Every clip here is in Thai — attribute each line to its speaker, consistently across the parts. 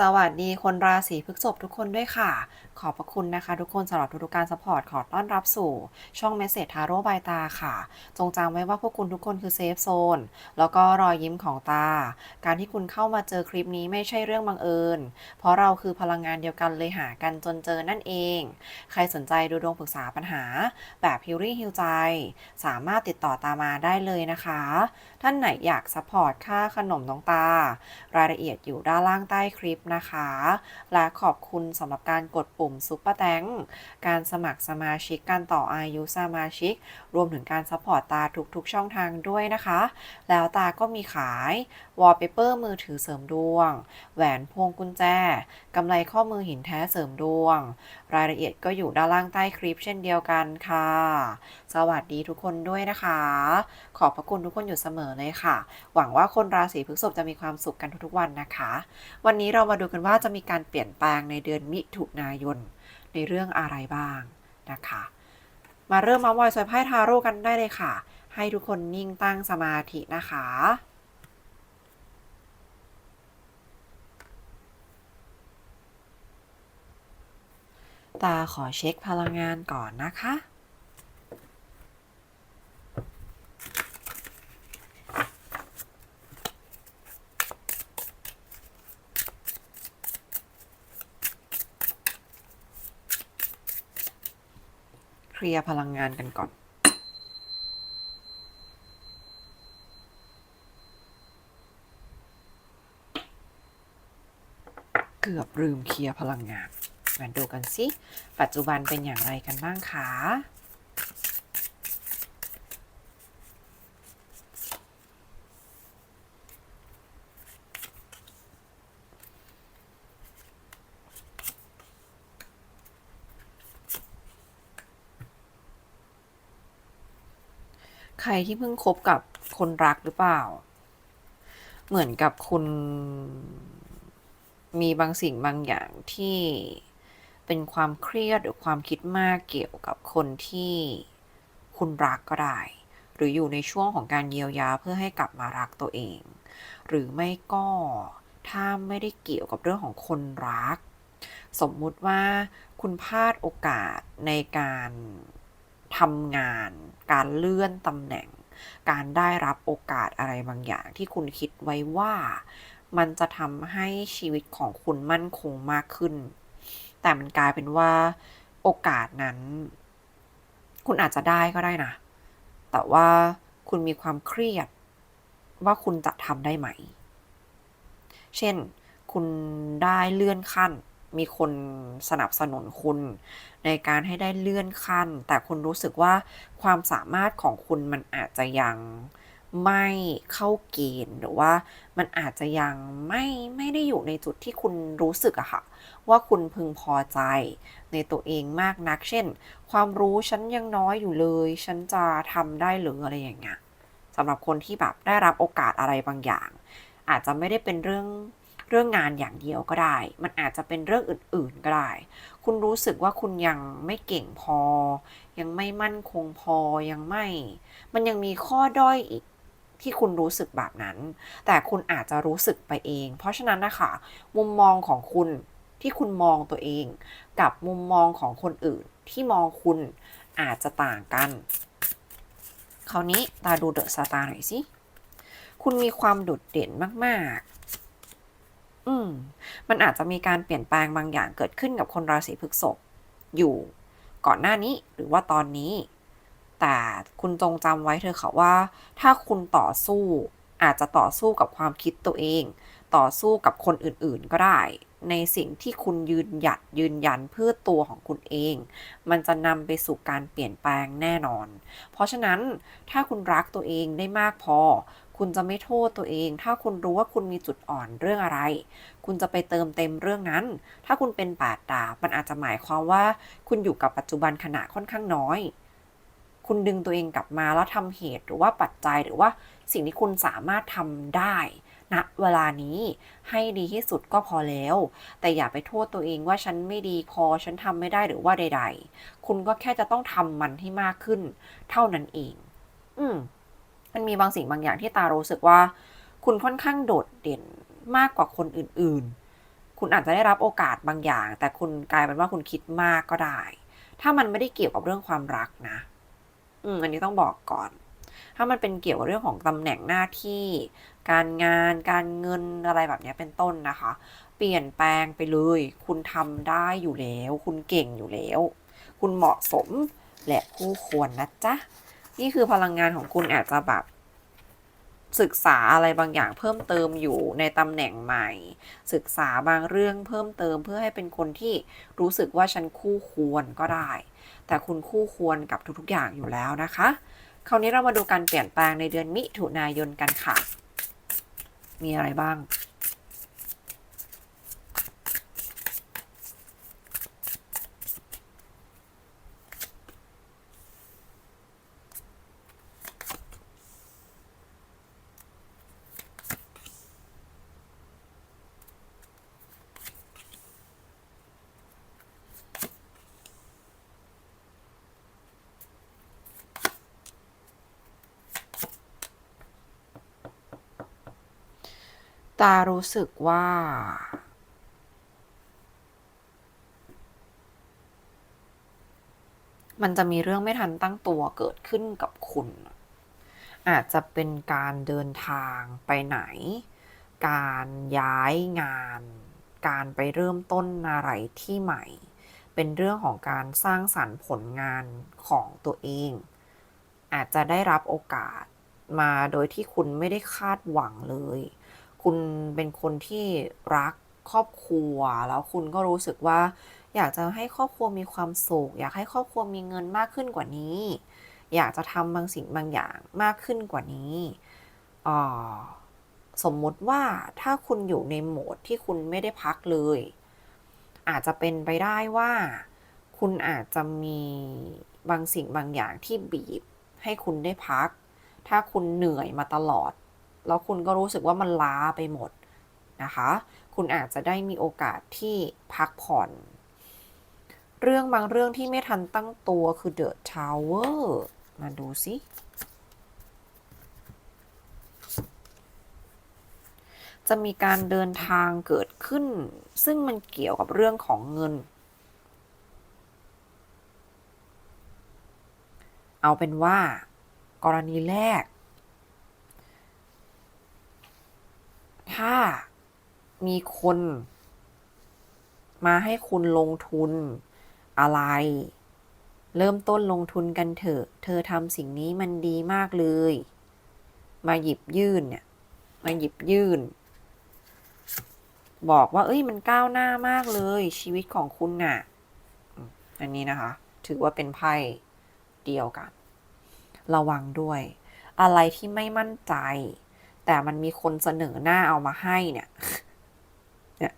Speaker 1: สวัสดีคนราศีพฤษภทุกคนด้วยค่ะ ขอบพระคุณนะคะ ทุกคนสำหรับทุกๆการสปอร์ตขอต้อนรับสู่ ช่องเมสเซจทาโร่บายตาค่ะ จงจำไว้ว่าพวกคุณทุกคนคือเซฟโซนแล้วก็รอยยิ้มของตา การที่คุณเข้ามาเจอคลิปนี้ไม่ใช่เรื่องบังเอิญ เพราะเราคือพลังงานเดียวกันเลยหากันจนเจอนั่นเอง ใครสนใจดูดวงปรึกษาปัญหา แบบฮิวรี่ฮิวใจ สามารถติดต่อตามาได้เลยนะคะ ท่านไหนอยากสปอร์ตค่าขนมน้องตา รายละเอียดอยู่ด้านล่างใต้คลิปนะคะ และขอบคุณสำหรับการกดปุ่มซุปเปอร์แตงการสมัครสมาชิกการต่ออายุสมาชิก รวมถึงการซัพพอร์ตตาทุกๆช่องทางด้วยนะคะ แล้วตาก็มีขายวอลเปเปอร์มือถือเสริมดวง แหวนพวงกุญแจกำไรข้อมือหินแท้เสริมดวง รายละเอียดก็อยู่ด้านล่างใต้คลิปเช่นเดียวกันค่ะ สวัสดีทุกคนด้วยนะคะ ขอบพระคุณทุกคนอยู่เสมอเลยค่ะ หวังว่าคนราศีพฤษภจะมีความสุขกันทุกๆวันนะคะ วันนี้เรามาดูกันว่าจะมีการเปลี่ยนแปลงในเดือนมิถุนายนในเรื่องอะไรบ้างนะคะ มาเริ่มมาวอยซอยไพ่ทาโร่กันได้เลยค่ะ ให้ทุกคนนิ่งตั้งสมาธินะคะตาขอเช็คพลังงานก่อนนะคะ เคลียร์พลังงานกันก่อน เกือบลืมเคลียร์พลังงาน มาดูกันสิ ปัจจุบันเป็นอย่างไรกันบ้างคะ รที่เพิ่งคบกับคนรักหรือเปล่า เหมือนกับคุณ มีบางสิ่งบางอย่างที่เป็นความเครียดหรือความคิดมากเกี่ยวกับคนที่คุณรักก็ได้ หรืออยู่ในช่วงของการเยียวยาเพื่อให้กลับมารักตัวเอง หรือไม่ก็ถ้าไม่ได้เกี่ยวกับเรื่องของคนรัก สมมุติว่าคุณพลาดโอกาสในการ ทำงาน การเลื่อนตำแหน่ง การได้รับโอกาสอะไรบางอย่างที่คุณคิดไว้ว่า มันจะทำให้ชีวิตของคุณมั่นคงมากขึ้น แต่มันกลายเป็นว่าโอกาสนั้น คุณอาจจะได้ก็ได้นะ แต่ว่าคุณมีความเครียดว่าคุณจะทำได้ไหม เช่น คุณได้เลื่อนขั้น มีคนสนับสนุนคุณ ในการให้ได้เลื่อนขั้น แต่คุณรู้สึกว่าความสามารถของคุณมันอาจจะยังไม่เข้าเกณฑ์หรือว่ามันอาจจะยังไม่ไม่ได้อยู่ในจุดที่คุณรู้สึกอะค่ะ ว่าคุณพึงพอใจในตัวเองมากนัก เช่น ความรู้ฉันยังน้อยอยู่เลย ฉันจะทำได้หรืออะไรอย่างเงี้ยสำหรับคนที่แบบได้รับโอกาสอะไรบางอย่าง อาจจะไม่ได้เป็นเรื่อง เรื่องงานอย่างเดียวก็ได้ มันอาจจะเป็นเรื่องอื่น ๆ ก็ได้ คุณรู้สึกว่าคุณยังไม่เก่งพอ ยังไม่มั่นคงพอ ยังไม่ มันยังมีข้อด้อยอีกที่คุณรู้สึกแบบนั้น แต่คุณอาจจะรู้สึกไปเอง เพราะฉะนั้นนะคะมุมมองของคุณที่คุณมองตัวเอง กับมุมมองของคนอื่นที่มองคุณอาจจะต่างกัน คราวนี้ตาดูเดอะสตาร์หน่อยสิ คุณมีความโดดเด่นมาก ๆ อืม มันอาจจะมีการเปลี่ยนแปลงบางอย่างเกิดขึ้นกับคนราศีพฤษภอยู่ก่อนหน้านี้หรือว่าตอนนี้ แต่คุณจงจำไว้เถอะค่ะว่า ถ้าคุณต่อสู้อาจจะต่อสู้กับความคิดตัวเอง ต่อสู้กับคนอื่นๆก็ได้ ในสิ่งที่คุณยืนหยัดยืนยันเพื่อตัวของคุณเอง มันจะนำไปสู่การเปลี่ยนแปลงแน่นอน เพราะฉะนั้นถ้าคุณรักตัวเองได้มากพอ คุณจะไม่โทษตัวเอง ถ้าคุณรู้ว่าคุณมีจุดอ่อนเรื่องอะไร คุณจะไปเติมเต็มเรื่องนั้น ถ้าคุณเป็นปาดดาบมันอาจจะหมายความว่า คุณอยู่กับปัจจุบันขณะค่อนข้างน้อย คุณดึงตัวเองกลับมาแล้วทำเหตุหรือว่าปัจจัยหรือว่าสิ่งที่คุณสามารถทำได้ณนะเวลานี้ให้ดีที่สุดก็พอแล้ว แต่อย่าไปโทษตัวเองว่าฉันไม่ดีพอฉันทำไม่ได้หรือว่าใด ๆ คุณก็แค่จะต้องทำมันให้มากขึ้น เท่านั้นเอง อืม มันมีบางสิ่งบางอย่างที่ตารู้สึกว่า คุณค่อนข้างโดดเด่นมากกว่าคนอื่นๆ คุณอาจจะได้รับโอกาสบางอย่าง แต่คุณกลายเป็นว่าคุณคิดมากก็ได้ ถ้ามันไม่ได้เกี่ยวกับเรื่องความรักนะ อืมอันนี้ต้องบอกก่อน ถ้ามันเป็นเกี่ยวกับเรื่องของตำแหน่งหน้าที่ การงาน การเงินอะไรแบบนี้เป็นต้นนะคะ เปลี่ยนแปลงไปเลย คุณทำได้อยู่แล้ว คุณเก่งอยู่แล้ว คุณเหมาะสมและคู่ควรนะจ๊ะ นี่คือพลังงานของคุณอาจจะแบบศึกษาอะไรบางอย่างเพิ่มเติมอยู่ในตำแหน่งใหม่ ศึกษาบางเรื่องเพิ่มเติมเพื่อให้เป็นคนที่รู้สึกว่าฉันคู่ควรก็ได้ แต่คุณคู่ควรกับทุกๆอย่างอยู่แล้วนะคะ คราวนี้เรามาดูการเปลี่ยนแปลงในเดือนมิถุนายนกันค่ะ มีอะไรบ้าง ตารู้สึกว่า มันจะมีเรื่องไม่ทันตั้งตัวเกิดขึ้นกับคุณ อาจจะเป็นการเดินทางไปไหน การย้ายงาน การไปเริ่มต้นอะไรที่ใหม่ เป็นเรื่องของการสร้างสรรค์ผลงานของตัวเอง อาจจะได้รับโอกาสมาโดยที่คุณไม่ได้คาดหวังเลย คุณเป็นคนที่รักครอบครัว แล้วคุณก็รู้สึกว่า อยากจะให้ครอบครัวมีความสุข อยากให้ครอบครัวมีเงินมากขึ้นกว่านี้ อยากจะทำบางสิ่งบางอย่างมากขึ้นกว่านี้อสมมติว่าถ้าคุณอยู่ในโหมดที่คุณไม่ได้พักเลย อาจจะเป็นไปได้ว่า คุณอาจจะมีบางสิ่งบางอย่างที่บีบให้คุณได้พัก ถ้าคุณเหนื่อยมาตลอด แล้วคุณก็รู้สึกว่ามันล้าไปหมดนะคะ คุณอาจจะได้มีโอกาสที่พักผ่อน เรื่องบางเรื่องที่ไม่ทันตั้งตัวคือ The Tower มาดูสิจะมีการเดินทางเกิดขึ้น ซึ่งมันเกี่ยวกับเรื่องของเงิน เอาเป็นว่า กรณีแรก ถ้ามีคนมาให้คุณลงทุนอะไร เริ่มต้นลงทุนกันเถอะ เธอทำสิ่งนี้มันดีมากเลย มาหยิบยื่นเนี่ย มาหยิบยื่น บอกว่า เอ้ยมันก้าวหน้ามากเลย ชีวิตของคุณน่ะ อันนี้นะคะ ถือว่าเป็นไพ่เดียวกัน ระวังด้วย อะไรที่ไม่มั่นใจ แต่มันมีคนเสนอหน้าเอามาให้เนี่ยเนี่ย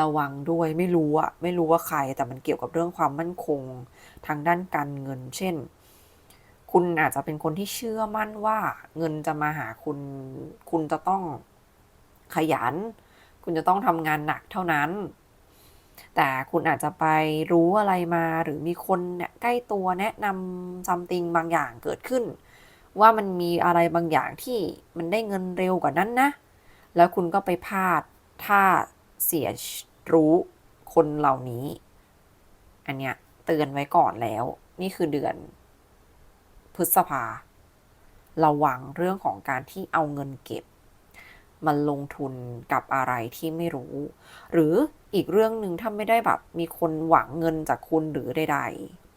Speaker 1: ระวังด้วยไม่รู้อะไม่รู้ว่าใคร แต่มันเกี่ยวกับเรื่องความมั่นคงทางด้านการเงิน เช่น คุณอาจจะเป็นคนที่เชื่อมั่นว่าเงินจะมาหาคุณ คุณจะต้องขยัน คุณจะต้องทำงานหนักเท่านั้น แต่คุณอาจจะไปรู้อะไรมาหรือมีคนเนี่ยใกล้ตัวแนะนำซัมติงบางอย่างเกิดขึ้น ว่ามันมีอะไรบางอย่างที่มันได้เงินเร็วกว่านั้นนะ แล้วคุณก็ไปพลาดถ้าเสียรู้คนเหล่านี้ อันเนี้ยเตือนไว้ก่อนแล้ว นี่คือเดือน พฤษภา ระวังเรื่องของการที่เอาเงินเก็บ มันลงทุนกับอะไรที่ไม่รู้ หรืออีกเรื่องหนึ่งถ้าไม่ได้แบบมีคนหวังเงินจากคุณหรือใดๆ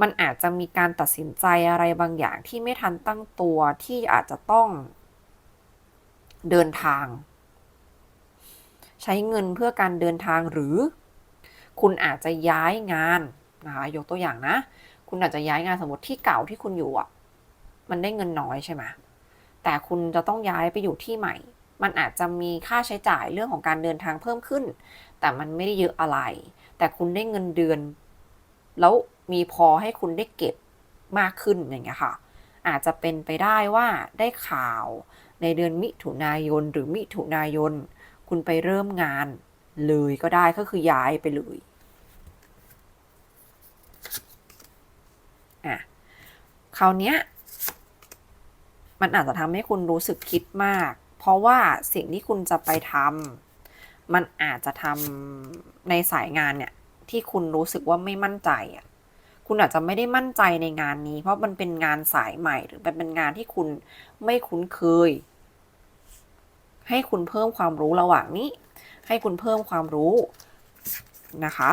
Speaker 1: มันอาจจะมีการตัดสินใจอะไรบางอย่างที่ไม่ทันตั้งตัวที่อาจจะต้องเดินทาง ใช้เงินเพื่อการเดินทางหรือ คุณอาจจะย้ายงานนะคะยกตัวอย่างนะ คุณอาจจะย้ายงานสมมติที่เก่าที่คุณอยู่อะ มันได้เงินน้อยใช่ไหมแต่คุณจะต้องย้ายไปอยู่ที่ใหม่ มันอาจจะมีค่าใช้จ่ายเรื่องของการเดินทางเพิ่มขึ้น แต่มันไม่ได้เยอะอะไร แต่คุณได้เงินเดือน แล้ว มีพอให้คุณได้เก็บมากขึ้นอย่างเงี้ยค่ะ อาจจะเป็นไปได้ว่าได้ข่าวในเดือนมิถุนายนหรือมิถุนายน คุณไปเริ่มงานเลยก็ได้ก็คือย้ายไปเลยอะคราวเนี้ยมันอาจจะทำให้คุณรู้สึกคิดมาก เพราะว่าสิ่งที่คุณจะไปทำมันอาจจะทำในสายงานเนี่ยที่คุณรู้สึกว่าไม่มั่นใจอะ คุณอาจจะไม่ได้มั่นใจในงานนี้ เพราะมันเป็นงานสายใหม่ หรือมันเป็นงานที่คุณไม่คุ้นเคย ให้คุณเพิ่มความรู้ระหว่างนี้ ให้คุณเพิ่มความรู้นะคะ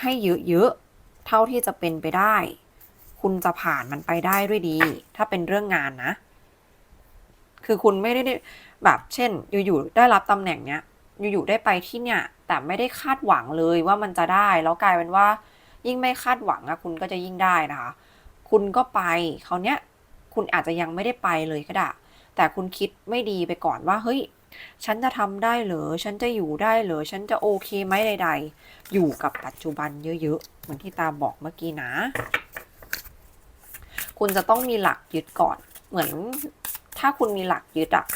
Speaker 1: ให้เยอะๆเท่าที่จะเป็นไปได้ คุณจะผ่านมันไปได้ด้วยดี ถ้าเป็นเรื่องงานนะ คือคุณไม่ได้แบบเช่น อยู่ๆได้รับตำแหน่งเนี้ย อยู่ๆได้ไปที่เนี่ย แต่ไม่ได้คาดหวังเลยว่ามันจะได้ แล้วกลายเป็นว่า ยิ่งไม่คาดหวังอะคุณก็จะยิ่งได้นะคะ คุณก็ไปเขาวเนี้ยคุณอาจจะยังไม่ได้ไปเลยก็ได้แต่คุณคิดไม่ดีไปก่อนว่าเฮ้ย ฉันจะทำได้เหรอฉันจะอยู่ได้เหรอฉันจะโอเคไหมใด ๆ อยู่กับปัจจุบันเยอะๆ เหมือนที่ตาบอกเมื่อกี้นะ คุณจะต้องมีหลักยึดก่อน เหมือนถ้าคุณมีหลักยึดอะ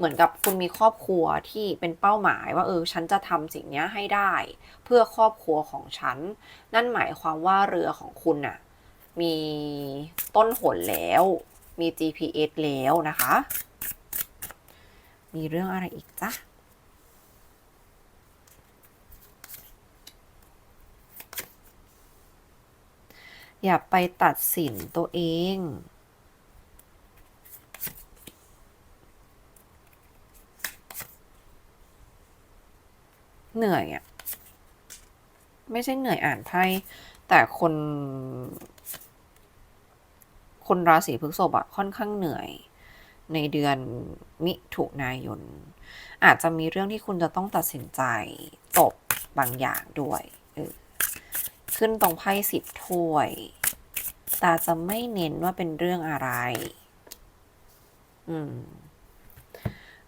Speaker 1: เหมือนกับคุณมีครอบครัวที่เป็นเป้าหมายว่าเออฉันจะทำสิ่งนี้ให้ได้ เพื่อครอบครัวของฉัน นั่นหมายความว่าเรือของคุณน่ะมีต้นหนแล้ว มี GPS แล้วนะคะ มีเรื่องอะไรอีกจ๊ะอย่าไปตัดสินตัวเอง เหนื่อยอะไม่ใช่เหนื่อยอ่านไพ่แต่คน คนราศีพฤษภอะค่อนข้างเหนื่อย ในเดือนมิถุนายน อาจจะมีเรื่องที่คุณจะต้องตัดสินใจจบบางอย่างด้วยออขึ้นตรงไพ่สิบถ้วย ตาจะไม่เน้นว่าเป็นเรื่องอะไร อืม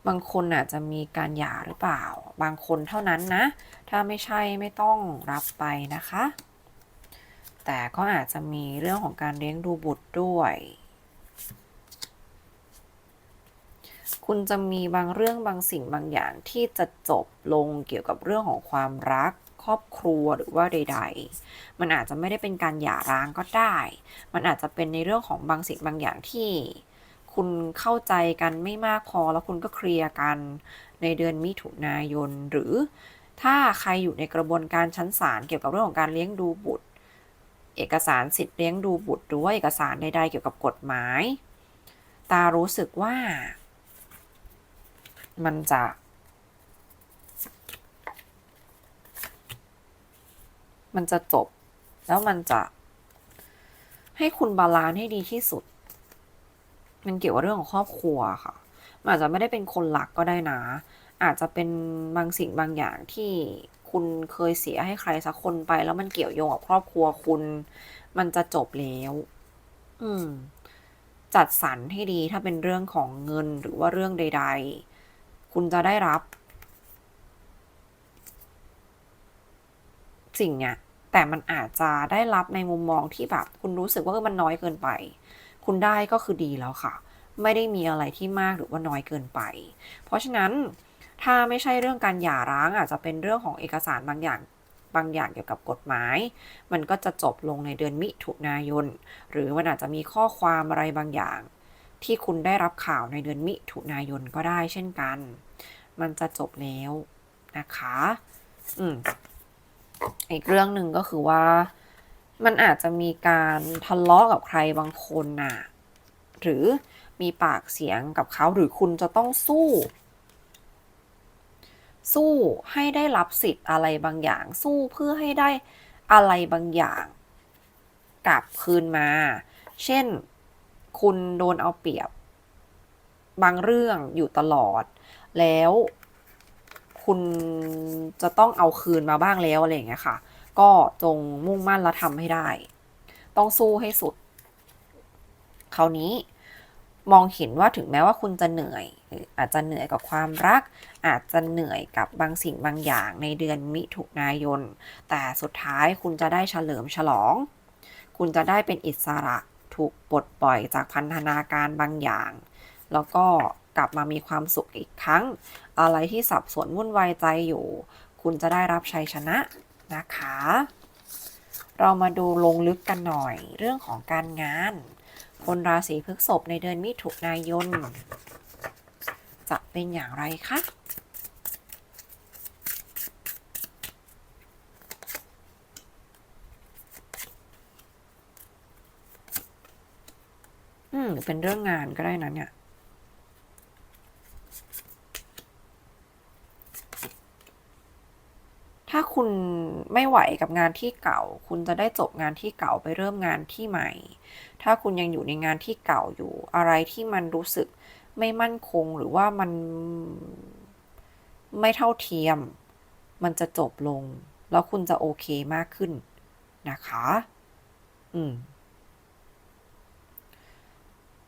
Speaker 1: บางคนอาจจะมีการหย่าหรือเปล่า บางคนเท่านั้นนะ ถ้าไม่ใช่ไม่ต้องรับไปนะคะ แต่ก็อาจจะมีเรื่องของการเลี้ยงดูบุตรด้วย คุณจะมีบางเรื่องบางสิ่งบางอย่างที่จะจบลงเกี่ยวกับเรื่องของความรักครอบครัวหรือว่าใด ๆ มันอาจจะไม่ได้เป็นการหย่าร้างก็ได้ มันอาจจะเป็นในเรื่องของบางสิ่งบางอย่างที่ คุณเข้าใจกันไม่มากพอแล้วคุณก็เคลียร์กันในเดือนมิถุนายน หรือถ้าใครอยู่ในกระบวนการชั้นศาลเกี่ยวกับเรื่องของการเลี้ยงดูบุตร เอกสารสิทธิ์เลี้ยงดูบุตรหรือว่าเอกสารใดๆเกี่ยวกับกฎหมาย ตารู้สึกว่า มันจะมันจะจบ แล้วมันจะให้คุณบาลานให้ดีที่สุด มันเกี่ยวกับเรื่องของครอบครัวค่ะมันอาจจะไม่ได้เป็นคนหลักก็ได้นะ อาจจะเป็นบางสิ่งบางอย่างที่คุณเคยเสียให้ใครสักคนไป แล้วมันเกี่ยวโยงกับครอบครัวคุณ มันจะจบแล้ว อืม จัดสรรให้ดีถ้าเป็นเรื่องของเงินหรือว่าเรื่องใด ๆ คุณจะได้รับ สิ่งเนี้ยแต่มันอาจจะได้รับในมุมมองที่แบบ คุณรู้สึกว่ามันน้อยเกินไป คุณได้ก็คือดีแล้วค่ะ ไม่ได้มีอะไรที่มากหรือว่าน้อยเกินไป เพราะฉะนั้นถ้าไม่ใช่เรื่องการหย่าร้างอาจจะเป็นเรื่องของเอกสารบางอย่างบางอย่างเกี่ยวกับกฎหมาย มันก็จะจบลงในเดือนมิถุนายน หรือมันอาจจะมีข้อความอะไรบางอย่าง ที่คุณได้รับข่าวในเดือนมิถุนายนก็ได้เช่นกัน มันจะจบแล้วนะคะ อืมอีกเรื่องหนึ่งก็คือว่า มันอาจจะมีการทะเลาะกับใครบางคนน่ะ หรือมีปากเสียงกับเขาหรือคุณจะต้องสู้ สู้ให้ได้รับสิทธิ์อะไรบางอย่าง สู้เพื่อให้ได้อะไรบางอย่าง กลับคืนมา เช่น คุณโดนเอาเปรียบ บางเรื่องอยู่ตลอด แล้วคุณจะต้องเอาคืนมาบ้างแล้วอะไรอย่างเงี้ยค่ะ ก็จงมุ่งมั่นและทำให้ได้ ต้องสู้ให้สุด คราวนี้มองเห็นว่าถึงแม้ว่าคุณจะเหนื่อยอาจจะเหนื่อยกับความรัก อาจจะเหนื่อยกับบางสิ่งบางอย่างในเดือนมิถุนายน แต่สุดท้ายคุณจะได้เฉลิมฉลอง คุณจะได้เป็นอิสระถูกปลดปล่อยจากพันธนาการบางอย่าง แล้วก็กลับมามีความสุขอีกครั้ง อะไรที่สับสนวุ่นวายใจอยู่ คุณจะได้รับชัยชนะ นะคะ เรามาดูลงลึกกันหน่อยเรื่องของการงาน คนราศีพฤษภในเดือนมิถุนายน จะเป็นอย่างไรคะอืมเป็นเรื่องงานก็ได้นะเนี่ย ถ้าคุณไม่ไหวกับงานที่เก่า คุณจะได้จบงานที่เก่าไปเริ่มงานที่ใหม่ ถ้าคุณยังอยู่ในงานที่เก่าอยู่ อะไรที่มันรู้สึกไม่มั่นคงหรือว่ามันไม่เท่าเทียม มันจะจบลง แล้วคุณจะโอเคมากขึ้นนะคะ อืม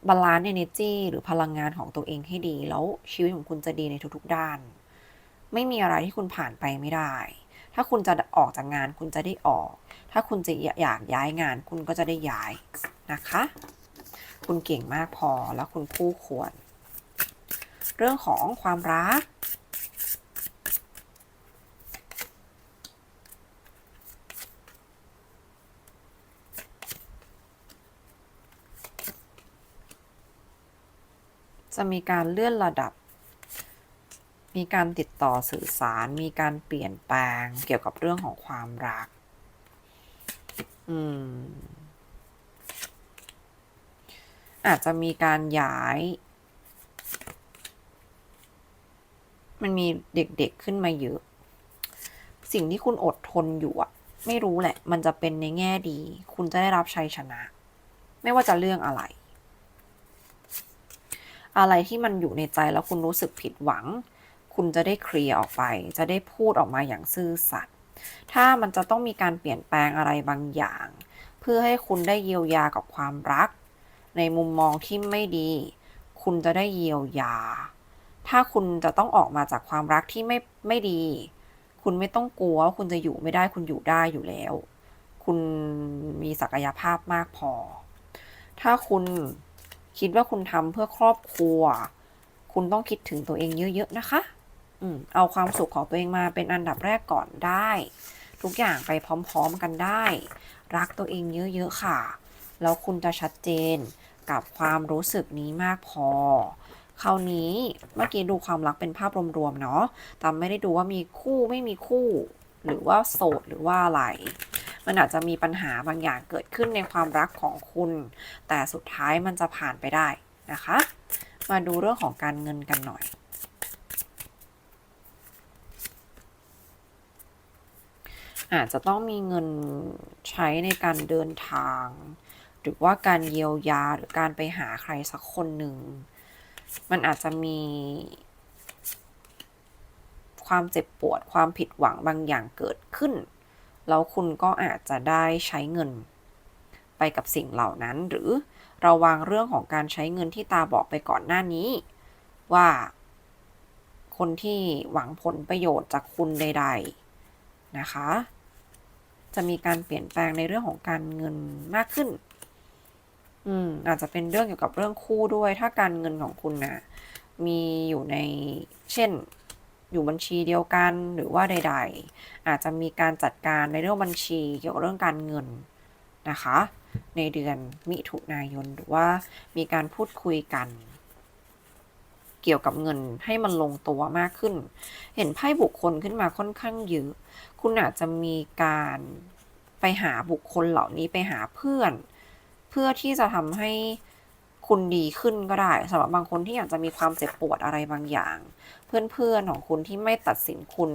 Speaker 1: บาลานซ์ energy หรือพลังงานของตัวเองให้ดี แล้วชีวิตของคุณจะดีในทุกๆด้าน ไม่มีอะไรที่คุณผ่านไปไม่ได้ ถ้าคุณจะออกจากงานคุณจะได้ออก ถ้าคุณจะอยากย้ายงานคุณก็จะได้ย้ายนะคะ คุณเก่งมากพอแล้วคุณคู่ควร เรื่องของความรักจะมีการเลื่อนระดับ มีการติดต่อสื่อสาร มีการเปลี่ยนแปลงเกี่ยวกับเรื่องของความรัก อืม อาจจะมีการย้าย มันมีเด็กๆขึ้นมาเยอะ สิ่งที่คุณอดทนอยู่อะไม่รู้แหละ มันจะเป็นในแง่ดี คุณจะได้รับชัยชนะ ไม่ว่าจะเรื่องอะไร อะไรที่มันอยู่ในใจแล้วคุณรู้สึกผิดหวัง คุณจะได้เคลียร์ออกไป จะได้พูดออกมาอย่างซื่อสัตย์ถ้ามันจะต้องมีการเปลี่ยนแปลงอะไรบางอย่าง เพื่อให้คุณได้เยียวยากับความรัก ในมุมมองที่ไม่ดี คุณจะได้เยียวยา ถ้าคุณจะต้องออกมาจากความรักที่ไม่ไม่ดี คุณไม่ต้องกลัวว่าคุณจะอยู่ไม่ได้คุณอยู่ได้อยู่แล้ว คุณมีศักยภาพมากพอ ถ้าคุณคิดว่าคุณทำเพื่อครอบครัว คุณต้องคิดถึงตัวเองเยอะ ๆ นะคะ เอาความสุขของตัวเองมาเป็นอันดับแรกก่อนได้ ทุกอย่างไปพร้อม ๆกันได้ รักตัวเองเยอะๆค่ะ แล้วคุณจะชัดเจนกับความรู้สึกนี้มากพอคราวนี้เมื่อกี้ดูความรักเป็นภาพรวมๆเนาะแต่ไม่ได้ดูว่ามีคู่ไม่มีคู่ หรือว่าโสดหรือว่าอะไร มันอาจจะมีปัญหาบางอย่างเกิดขึ้นในความรักของคุณ แต่สุดท้ายมันจะผ่านไปได้นะคะ มาดูเรื่องของการเงินกันหน่อย อาจจะต้องมีเงินใช้ในการเดินทาง หรือว่าการเยียวยาหรือการไปหาใครสักคนหนึ่ง มันอาจจะมี ความเจ็บปวดความผิดหวังบางอย่างเกิดขึ้น แล้วคุณก็อาจจะได้ใช้เงิน ไปกับสิ่งเหล่านั้น หรือระวังเรื่องของการใช้เงินที่ตาบอกไปก่อนหน้านี้ ว่าคนที่หวังผลประโยชน์จากคุณใด ๆ นะคะ จะมีการเปลี่ยนแปลงในเรื่องของการเงินมากขึ้น อืมอาจจะเป็นเรื่องเกี่ยวกับเรื่องคู่ด้วย ถ้าการเงินของคุณนะ่ะมีอยู่ในเช่น อยู่บัญชีเดียวกันหรือว่าใด ๆ อาจจะมีการจัดการในเรื่องบัญชีเกี่ยวกับเรื่องการเงินนะคะ ในเดือนมิถุนายนหรือว่ามีการพูดคุยกัน เกี่ยวกับเงินให้มันลงตัวมากขึ้น เห็นไพ่บุคคลขึ้นมาค่อนข้างเยอะ คุณอาจจะมีการไปหาบุคคลเหล่านี้ไปหาเพื่อน เพื่อที่จะทำให้คุณดีขึ้นก็ได้สำหรับบางคนที่อยากจะมีความเจ็บปวดอะไรบางอย่าง เพื่อนๆของคุณที่ไม่ตัดสินคุณ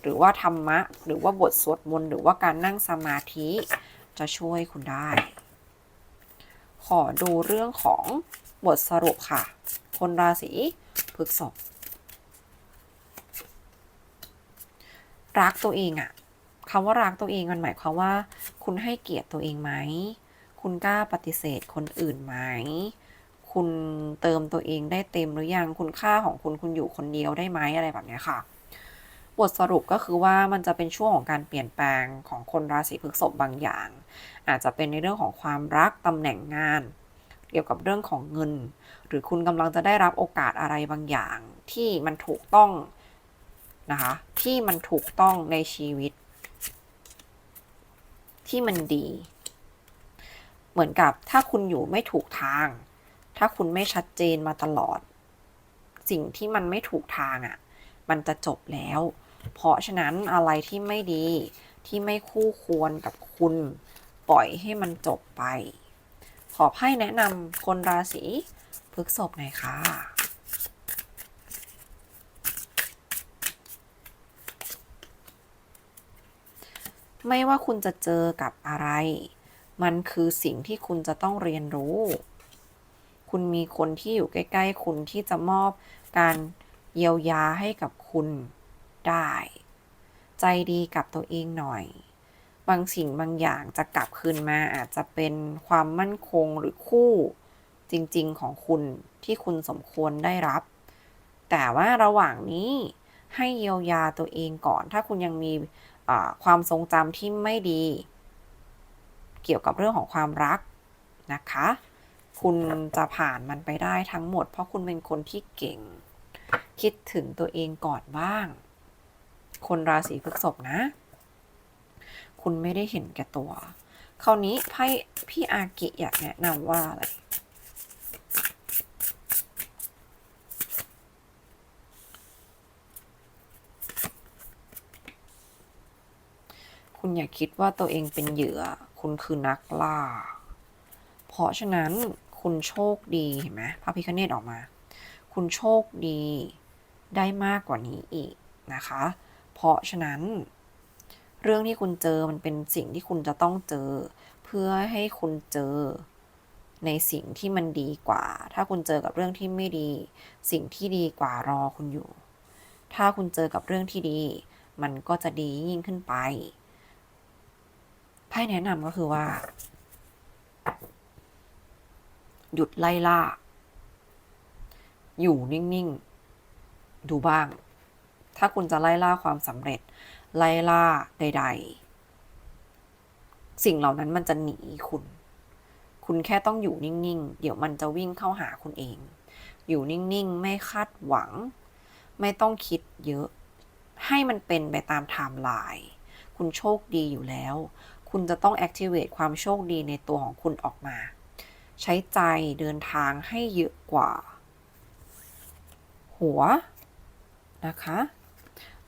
Speaker 1: หรือว่าธรรมะ หรือว่าบทสวดมนต์หรือว่าการนั่งสมาธิจะช่วยคุณได้ ขอดูเรื่องของบทสรุปค่ะ คนราศีพฤษภรักตัวเองอะคำว่ารักตัวเองมันหมายความว่า คุณให้เกียรติตัวเองไหม คุณกล้าปฏิเสธคนอื่นไหม คุณเติมตัวเองได้เต็มหรือยัง คุณค่าของคุณคุณอยู่คนเดียวได้ไหมอะไรแบบนี้ค่ะ บทสรุปก็คือว่ามันจะเป็นช่วงของการเปลี่ยนแปลงของคนราศีพฤษภบางอย่าง อาจจะเป็นในเรื่องของความรักตำแหน่งงาน เกี่ยวกับเรื่องของเงิน หรือคุณกำลังจะได้รับโอกาสอะไรบางอย่าง ที่มันถูกต้องนะคะ ที่มันถูกต้องในชีวิต ที่มันดี เหมือนกับถ้าคุณอยู่ไม่ถูกทาง ถ้าคุณไม่ชัดเจนมาตลอด สิ่งที่มันไม่ถูกทางอะ่ะ มันจะจบแล้ว เพราะฉะนั้นอะไรที่ไม่ดีที่ไม่คู่ควรกับคุณ ปล่อยให้มันจบไป ขอไพ่แนะนำคนราศีพฤกษภหน่อยค่ะ ไม่ว่าคุณจะเจอกับอะไร มันคือสิ่งที่คุณจะต้องเรียนรู้ คุณมีคนที่อยู่ใกล้ ๆ คุณที่จะมอบการเยียวยาให้กับคุณได้ ใจดีกับตัวเองหน่อย บางสิ่งบางอย่างจะกลับคืนมาอาจจะเป็นความมั่นคงหรือคู่จริงๆของคุณที่คุณสมควรได้รับ แต่ว่าระหว่างนี้ให้เยียวยาตัวเองก่อน ถ้าคุณยังมีความทรงจำที่ไม่ดี เกี่ยวกับเรื่องของความรักนะคะ คุณจะผ่านมันไปได้ทั้งหมด เพราะคุณเป็นคนที่เก่ง คิดถึงตัวเองก่อนบ้าง คนราศีพฤษภนะ คุณไม่ได้เห็นแก่ตัว คราวนี้ไพ่พี่อากิอยากแนะนำว่าอะไรคุณอย่าคิดว่าตัวเองเป็นเหยื่อ คุณคือนักล่า เพราะฉะนั้นคุณโชคดีเห็นไหมพระพิคเนตออกมา คุณโชคดีได้มากกว่านี้อีกนะคะ เพราะฉะนั้น เรื่องที่คุณเจอมันเป็นสิ่งที่คุณจะต้องเจอ เพื่อให้คุณเจอในสิ่งที่มันดีกว่า ถ้าคุณเจอกับเรื่องที่ไม่ดี สิ่งที่ดีกว่ารอคุณอยู่ ถ้าคุณเจอกับเรื่องที่ดี มันก็จะดียิ่งขึ้นไปไพ่แนะนำก็คือว่า หยุดไล่ล่า อยู่นิ่ง ๆ ดูบ้าง ถ้าคุณจะไล่ล่าความสำเร็จ ไล่ล่าใด ๆ สิ่งเหล่านั้นมันจะหนีคุณ คุณแค่ต้องอยู่นิ่ง ๆ เดี๋ยวมันจะวิ่งเข้าหาคุณเอง อยู่นิ่ง ๆ ไม่คาดหวัง ไม่ต้องคิดเยอะ ให้มันเป็นไปตามไทม์ไลน์คุณโชคดีอยู่แล้ว คุณจะต้อง activate ความโชคดีในตัวของคุณออกมา ใช้ใจเดินทางให้เยอะกว่า หัวนะคะ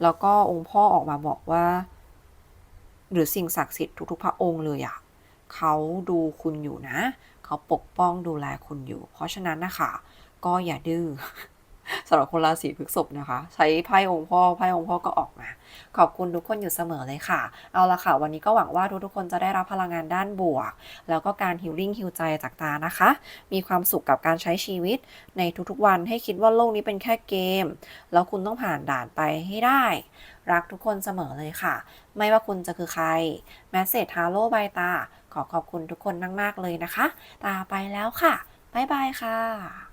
Speaker 1: แล้วก็องค์พ่อออกมาบอกว่า หรือสิ่งศักดิ์สิทธิ์ทุกๆ พระองค์เลยอะเขาดูคุณอยู่นะ เขาปกป้องดูแลคุณอยู่ เพราะฉะนั้นนะคะ ก็อย่าดื้อ สำหรับคนราศีพฤษภนะคะ ใช้ไพ่องค์พ่อไพ่องค์พ่อก็ออกมา ขอบคุณทุกคนอยู่เสมอเลยค่ะ เอาละค่ะ วันนี้ก็หวังว่าทุกๆคนจะได้รับพลังงานด้านบวก แล้วก็การฮิลลิ่งฮิลใจจากตานะคะ มีความสุขกับการใช้ชีวิตในทุกๆวันให้คิดว่าโลกนี้เป็นแค่เกม แล้วคุณต้องผ่านด่านไปให้ได้ รักทุกคนเสมอเลยค่ะ ไม่ว่าคุณจะคือใครแมสเซจฮาโลบายตา ขอขอบคุณทุกคนมากๆเลยนะคะ ตาไปแล้วค่ะบ๊ายบายค่ะ